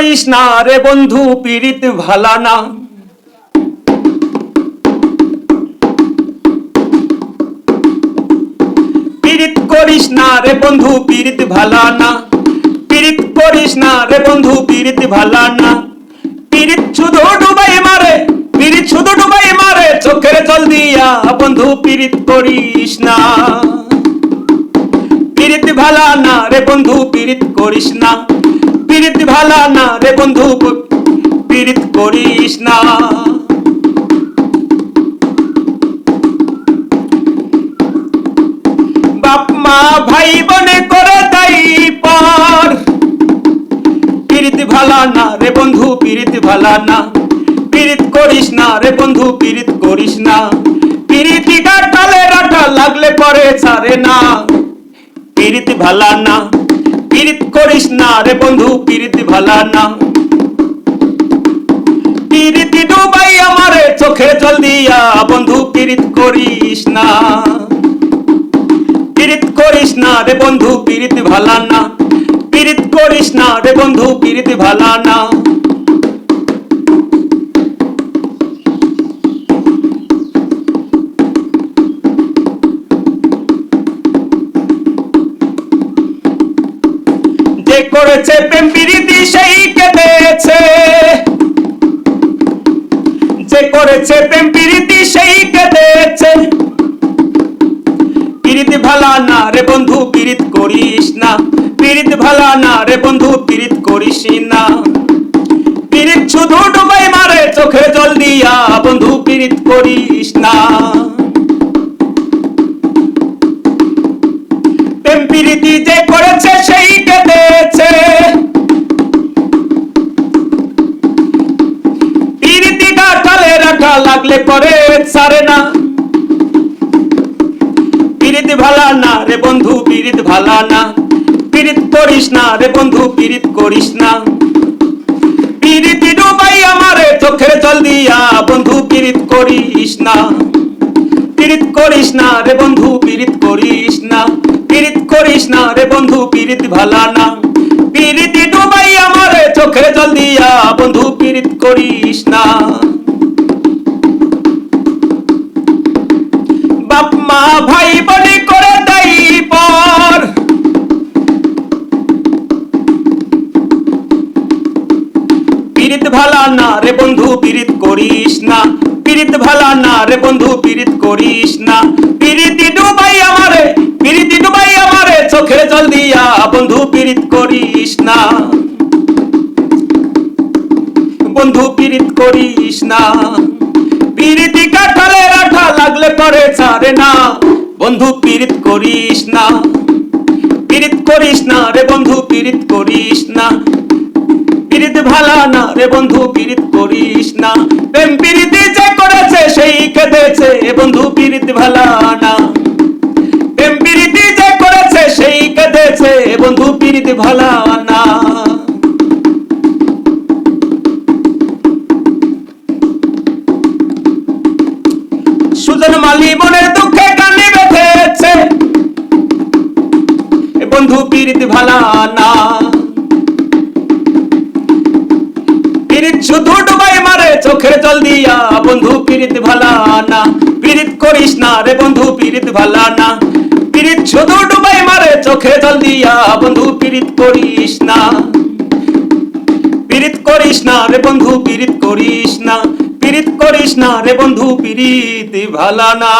করিস না রে বন্ধু পীড়িত ভালা না পীড়িত করিস না রে বন্ধু পীড়িত ভালা না পীড়িত করিস না রে বন্ধু পীড়িত ভালা না পীড়িত শুধু ডুবাই মারে, পীড়িত শুধু ডুবাই মারে, চোখের জল দিয়া বন্ধু পীড়িত করিস না। পীড়িত ভালা না রে বন্ধু পীড়িত করিস না। পীড়িত ভালা না রে বন্ধু পীড়িত করিস না। বাপ মা ভাই বনে করে তাই পর। পীড়িত ভালা না রে বন্ধু পীড়িত ভালা না। পীড়িত করিস না রে বন্ধু পীড়িত করিস না। পীড়িতি কাটালে রাটা লাগলে পরে ছাড়ে না। পীড়িত ভালা না। করিস না রে বন্ধু, পিরিতি ভালা না। পিরিতি ডুবাই আমারে চোখে জল দিয়া, বন্ধু, পিরিত করিস না। পিরিত করিস না রে বন্ধু পীড়িত ভালা না। পিরিত করিস না রে বন্ধু পীড়িত ভালা না। করেছে, প্রেম প্রীতি সেই কেঁদেছে যে করেছে, প্রেম প্রীতি সেই কেঁদেছে পীড়িত ভালা না রে বন্ধু পীড়িত করিস না। পীড়িত ভালা না রে বন্ধু পীড়িত করিস না। পীড়িত শুধু ডুবাই মারে চোখে জল দিয়া বন্ধু পীড়িত করিস না। লাগলে পরে সারে না। পীড়িত ভালা না রে বন্ধু, পীড়িত ভালা না। পীড়িত করিস না রে বন্ধু, পীড়িত করিস না। পীড়িতি ডুবাই আমারে চোখের জল দিয়া, বন্ধু, পীড়িত করিস না। করিস না রে বন্ধু করিস না। করিস না রে বন্ধু ভালা না। ডুবাই আমারে চোখের জল দিয়া, বন্ধু, পীড়িত করিস না। ভাই বলি করে তাই পর। পীড়িত ভালা না রে বন্ধু, পীড়িত করিস না। পীড়িত ভালা না রে বন্ধু, পীড়িত করিস না। পীড়িতি ডুবাই আমারে, পীড়িতি ডুবাই আমারে, চোখের জল দিয়া বন্ধু, পীড়িত করিস না। বন্ধু, পীড়িত করিস না। পীড়িতি কাঠালে রাঠা লাগলে পরে ছাড়ে না। বন্ধু পীড়িত করিস না। পীড়িত করিস না রে বন্ধু পীড়িত করিস না। পীড়িত ভালা না রে বন্ধু পীড়িত করিস না। প্রেম পীড়িতি যে করেছে সেই কেঁদেছে বন্ধু পীড়িত ভালা না। প্রেম পীড়িতি যে করেছে সেই কেঁদেছে বন্ধু পীড়িত ভালা না মালি মনের দুঃখে কান্দি বেঁধেছে বন্ধু পীড়িত ভালা না। পীড়িত শুধু ডুবাই মারে, চোখের জল দিয়া। বন্ধু পীড়িত ভালা না। পীড়িত করিস না রে বন্ধু পীড়িত ভালা না। পীড়িত শুধু ডুবাই মারে চোখে জল দিয়া। বন্ধু পীড়িত করিস না। পীড়িত করিস না রে বন্ধু, পীড়িত করিস না। পীড়িত করিস না রে বন্ধু পিরিত ভালা না